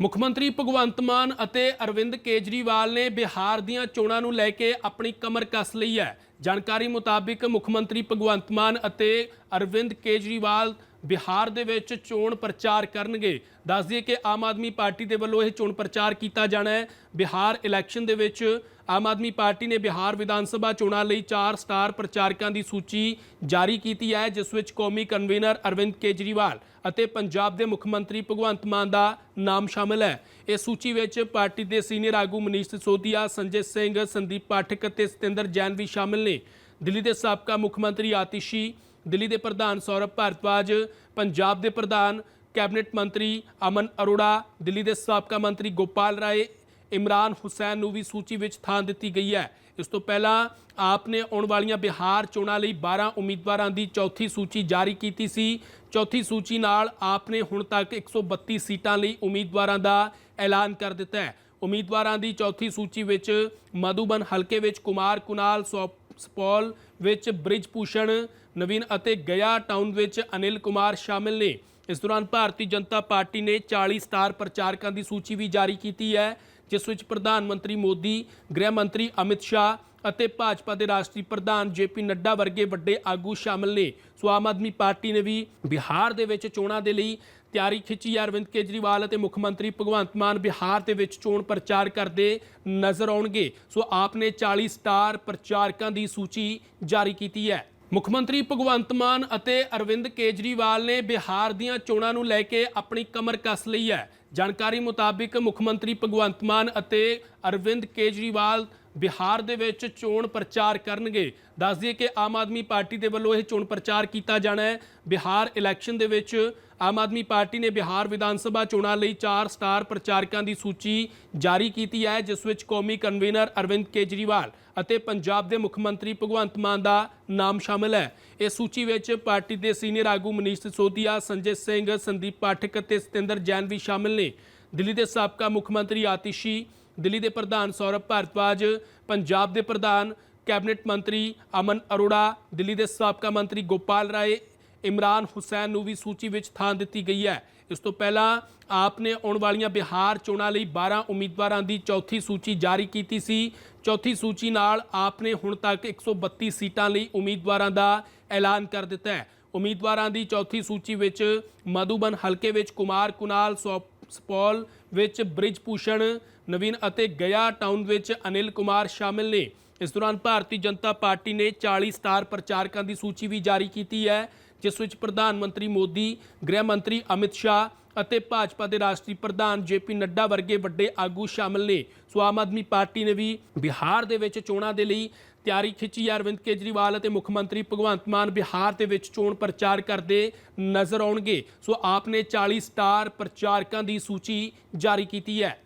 ਮੁੱਖ ਮੰਤਰੀ ਭਗਵੰਤ ਮਾਨ ਅਤੇ ਅਰਵਿੰਦ ਕੇਜਰੀਵਾਲ ਨੇ ਬਿਹਾਰ ਦੀਆਂ ਚੋਣਾਂ ਨੂੰ ਲੈ ਕੇ ਆਪਣੀ ਕਮਰ ਕੱਸ ਲਈ ਹੈ। ਜਾਣਕਾਰੀ ਮੁਤਾਬਿਕ ਮੁੱਖ ਮੰਤਰੀ ਭਗਵੰਤ ਮਾਨ ਅਤੇ ਅਰਵਿੰਦ ਕੇਜਰੀਵਾਲ ਬਿਹਾਰ ਦੇ ਵਿੱਚ ਚੋਣ ਪ੍ਰਚਾਰ ਕਰਨਗੇ। ਦੱਸ ਦਈਏ ਕਿ ਆਮ ਆਦਮੀ ਪਾਰਟੀ ਦੇ ਵੱਲੋਂ ਇਹ ਚੋਣ ਪ੍ਰਚਾਰ ਕੀਤਾ ਜਾਣਾ ਹੈ। ਬਿਹਾਰ ਇਲੈਕਸ਼ਨ ਦੇ ਵਿੱਚ ਆਮ ਆਦਮੀ ਪਾਰਟੀ ਨੇ ਬਿਹਾਰ ਵਿਧਾਨ ਸਭਾ ਚੋਣਾਂ ਲਈ 4 ਸਟਾਰ ਪ੍ਰਚਾਰਕਾਂ ਦੀ ਸੂਚੀ ਜਾਰੀ ਕੀਤੀ ਹੈ, ਜਿਸ ਵਿੱਚ ਕੌਮੀ ਕਨਵੀਨਰ ਅਰਵਿੰਦ ਕੇਜਰੀਵਾਲ ਅਤੇ ਪੰਜਾਬ ਦੇ ਮੁੱਖ ਮੰਤਰੀ ਭਗਵੰਤ ਮਾਨ ਦਾ ਨਾਮ ਸ਼ਾਮਲ ਹੈ। ਇਸ ਸੂਚੀ ਵਿੱਚ ਪਾਰਟੀ ਦੇ ਸੀਨੀਅਰ ਆਗੂ ਮਨੀਸ਼ ਸਿਸੋਦੀਆ, ਸੰਜੇ ਸਿੰਘ, ਸੰਦੀਪ ਪਾਠਕ ਅਤੇ ਸਤਿੰਦਰ ਜੈਨ ਵੀ ਸ਼ਾਮਲ ਨੇ। ਦਿੱਲੀ ਦੇ ਸਾਬਕਾ ਮੁੱਖ ਮੰਤਰੀ ਆਤਿਸ਼ੀ ਦਿੱਲੀ ਦੇ ਪ੍ਰਧਾਨ ਸੌਰਭ ਭਾਰਤਵਾਜ ਪੰਜਾਬ ਦੇ ਪ੍ਰਧਾਨ ਕੈਬਨਿਟ ਮੰਤਰੀ ਅਮਨ ਅਰੋੜਾ, ਦਿੱਲੀ ਦੇ ਸਾਬਕਾ ਮੰਤਰੀ ਗੋਪਾਲ ਰਾਏ, ਇਮਰਾਨ ਹੁਸੈਨ ਨੂੰ ਵੀ ਸੂਚੀ ਵਿੱਚ ਥਾਂ ਦਿੱਤੀ ਗਈ ਹੈ। ਇਸ ਤੋਂ ਪਹਿਲਾਂ ਆਪ ਨੇ ਆਉਣ ਵਾਲੀਆਂ ਬਿਹਾਰ ਚੋਣਾਂ ਲਈ 12 ਉਮੀਦਵਾਰਾਂ ਦੀ ਚੌਥੀ ਸੂਚੀ ਜਾਰੀ ਕੀਤੀ ਸੀ। ਚੌਥੀ ਸੂਚੀ ਨਾਲ ਆਪ ਨੇ ਹੁਣ ਤੱਕ 132 ਸੀਟਾਂ ਲਈ ਉਮੀਦਵਾਰਾਂ ਦਾ ਐਲਾਨ ਕਰ ਦਿੱਤਾ ਹੈ। ਉਮੀਦਵਾਰਾਂ ਦੀ ਚੌਥੀ ਸੂਚੀ ਵਿੱਚ ਮਧੂਬਨ ਹਲਕੇ ਵਿੱਚ ਕੁਮਾਰ ਕੁਨਾਲ, ਸੌ- ਸਪੌਲ ਵਿੱਚ ਬ੍ਰਿਜਭੂਸ਼ਣ ਨਵੀਨ ਅਤੇ ਗਿਆ ਟਾਊਨ ਵਿੱਚ ਅਨਿਲ ਕੁਮਾਰ ਸ਼ਾਮਿਲ ਨੇ। ਇਸ ਦੌਰਾਨ ਭਾਰਤੀ ਜਨਤਾ ਪਾਰਟੀ ਨੇ 40 ਸਟਾਰ ਪ੍ਰਚਾਰਕਾਂ ਦੀ ਸੂਚੀ ਵੀ ਜਾਰੀ ਕੀਤੀ ਹੈ। ਜਿਸ ਵਿੱਚ ਪ੍ਰਧਾਨ ਮੰਤਰੀ ਮੋਦੀ, ਗ੍ਰਹਿ ਮੰਤਰੀ ਅਮਿਤ ਸ਼ਾਹ ਅਤੇ ਭਾਜਪਾ ਦੇ ਰਾਸ਼ਟਰੀ ਪ੍ਰਧਾਨ ਜੇਪੀ ਨੱਡਾ ਵਰਗੇ ਵੱਡੇ ਆਗੂ ਸ਼ਾਮਲ ਨੇ। ਸੋ ਆਮ ਆਦਮੀ ਪਾਰਟੀ ਨੇ ਵੀ ਬਿਹਾਰ ਦੇ ਵਿੱਚ ਚੋਣਾਂ ਦੇ ਲਈ ਤਿਆਰੀ ਖਿੱਚੀ। ਹੈ ਅਰਵਿੰਦ ਕੇਜਰੀਵਾਲ ਅਤੇ ਮੁੱਖ ਮੰਤਰੀ ਭਗਵੰਤ ਮਾਨ ਬਿਹਾਰ ਦੇ ਵਿੱਚ ਚੋਣ ਪ੍ਰਚਾਰ ਕਰਦੇ ਨਜ਼ਰ ਆਉਣਗੇ। ਸੋ ਆਪ ਨੇ 40 ਸਟਾਰ ਪ੍ਰਚਾਰਕਾਂ ਦੀ ਸੂਚੀ ਜਾਰੀ ਕੀਤੀ ਹੈ। ਮੁੱਖ ਮੰਤਰੀ ਭਗਵੰਤ ਮਾਨ ਅਤੇ ਅਰਵਿੰਦ ਕੇਜਰੀਵਾਲ ਨੇ ਬਿਹਾਰ ਦੀਆਂ ਚੋਣਾਂ ਨੂੰ ਲੈ ਕੇ ਆਪਣੀ ਕਮਰ ਕੱਸ ਲਈ ਹੈ। ਜਾਣਕਾਰੀ ਮੁਤਾਬਿਕ ਮੁੱਖ ਮੰਤਰੀ ਭਗਵੰਤ ਮਾਨ ਅਤੇ ਅਰਵਿੰਦ ਕੇਜਰੀਵਾਲ ਬਿਹਾਰ ਦੇ ਵਿੱਚ ਚੋਣ ਪ੍ਰਚਾਰ ਕਰਨਗੇ। ਦੱਸ ਦਈਏ ਕਿ ਆਮ ਆਦਮੀ ਪਾਰਟੀ ਦੇ ਵੱਲੋਂ ਇਹ ਚੋਣ ਪ੍ਰਚਾਰ ਕੀਤਾ ਜਾਣਾ ਹੈ। ਬਿਹਾਰ ਇਲੈਕਸ਼ਨ ਦੇ ਵਿੱਚ ਆਮ ਆਦਮੀ ਪਾਰਟੀ ਨੇ ਬਿਹਾਰ ਵਿਧਾਨ ਸਭਾ ਚੋਣਾਂ ਲਈ 4 ਸਟਾਰ ਪ੍ਰਚਾਰਕਾਂ ਦੀ ਸੂਚੀ ਜਾਰੀ ਕੀਤੀ ਹੈ, ਜਿਸ ਵਿੱਚ ਕੌਮੀ ਕਨਵੀਨਰ ਅਰਵਿੰਦ ਕੇਜਰੀਵਾਲ ਅਤੇ ਪੰਜਾਬ ਦੇ ਮੁੱਖ ਮੰਤਰੀ ਭਗਵੰਤ ਮਾਨ ਦਾ ਨਾਮ ਸ਼ਾਮਲ ਹੈ। ਇਸ ਸੂਚੀ ਵਿੱਚ ਪਾਰਟੀ ਦੇ ਸੀਨੀਅਰ ਆਗੂ ਮਨੀਸ਼ ਸਿਸੋਦੀਆ, ਸੰਜੇ ਸਿੰਘ, ਸੰਦੀਪ ਪਾਠਕ ਅਤੇ ਸਤਿੰਦਰ ਜੈਨ ਵੀ ਸ਼ਾਮਲ ਨੇ। ਦਿੱਲੀ ਦੇ ਸਾਬਕਾ ਮੁੱਖ ਮੰਤਰੀ ਆਤਿਸ਼ੀ ਦਿੱਲੀ ਦੇ ਪ੍ਰਧਾਨ ਸੌਰਭ ਭਾਰਤਵਾਜ ਪੰਜਾਬ ਦੇ ਪ੍ਰਧਾਨ ਕੈਬਨਿਟ ਮੰਤਰੀ ਅਮਨ ਅਰੋੜਾ, ਦਿੱਲੀ ਦੇ ਸਾਬਕਾ ਮੰਤਰੀ ਗੋਪਾਲ ਰਾਏ, ਇਮਰਾਨ ਹੁਸੈਨ ਨੂੰ ਵੀ ਸੂਚੀ ਵਿੱਚ ਥਾਂ ਦਿੱਤੀ ਗਈ ਹੈ। ਇਸ ਤੋਂ ਪਹਿਲਾਂ ਆਪ ਨੇ ਆਉਣ ਵਾਲੀਆਂ ਬਿਹਾਰ ਚੋਣਾਂ ਲਈ 12 ਉਮੀਦਵਾਰਾਂ ਦੀ ਚੌਥੀ ਸੂਚੀ ਜਾਰੀ ਕੀਤੀ ਸੀ। ਚੌਥੀ ਸੂਚੀ ਨਾਲ ਆਪ ਨੇ ਹੁਣ ਤੱਕ 132 ਸੀਟਾਂ ਲਈ ਉਮੀਦਵਾਰਾਂ ਦਾ ਐਲਾਨ ਕਰ ਦਿੱਤਾ ਹੈ। ਉਮੀਦਵਾਰਾਂ ਦੀ ਚੌਥੀ ਸੂਚੀ ਵਿੱਚ ਮਧੂਬਨ ਹਲਕੇ ਵਿੱਚ ਕੁਮਾਰ ਕੁਨਾਲ, ਸੌ- ਸਪੌਲ ਵਿੱਚ ਬ੍ਰਿਜ ਭੂਸ਼ਣ ਨਵੀਨ ਅਤੇ ਗਿਆ ਟਾਊਨ ਵਿੱਚ ਅਨਿਲ ਕੁਮਾਰ ਸ਼ਾਮਿਲ ਨੇ। ਇਸ ਦੌਰਾਨ ਭਾਰਤੀ ਜਨਤਾ ਪਾਰਟੀ ਨੇ 40 ਸਟਾਰ ਪ੍ਰਚਾਰਕਾਂ ਦੀ ਸੂਚੀ ਵੀ ਜਾਰੀ ਕੀਤੀ ਹੈ। ਜਿਸ ਵਿੱਚ ਪ੍ਰਧਾਨ ਮੰਤਰੀ ਮੋਦੀ, ਗ੍ਰਹਿ ਮੰਤਰੀ ਅਮਿਤ ਸ਼ਾਹ ਅਤੇ ਭਾਜਪਾ ਦੇ ਰਾਸ਼ਟਰੀ ਪ੍ਰਧਾਨ ਜੇਪੀ ਨੱਡਾ ਵਰਗੇ ਵੱਡੇ ਆਗੂ ਸ਼ਾਮਲ ਨੇ। ਸੋ ਆਮ ਆਦਮੀ ਪਾਰਟੀ ਨੇ ਵੀ ਬਿਹਾਰ ਦੇ ਵਿੱਚ ਚੋਣਾਂ ਦੇ ਲਈ ਤਿਆਰੀ ਖਿੱਚੀ। ਹੈ ਅਰਵਿੰਦ ਕੇਜਰੀਵਾਲ ਅਤੇ ਮੁੱਖ ਮੰਤਰੀ ਭਗਵੰਤ ਮਾਨ ਬਿਹਾਰ ਦੇ ਵਿੱਚ ਚੋਣ ਪ੍ਰਚਾਰ ਕਰਦੇ ਨਜ਼ਰ ਆਉਣਗੇ। ਸੋ ਆਪ ਨੇ 40 ਸਟਾਰ ਪ੍ਰਚਾਰਕਾਂ ਦੀ ਸੂਚੀ ਜਾਰੀ ਕੀਤੀ ਹੈ।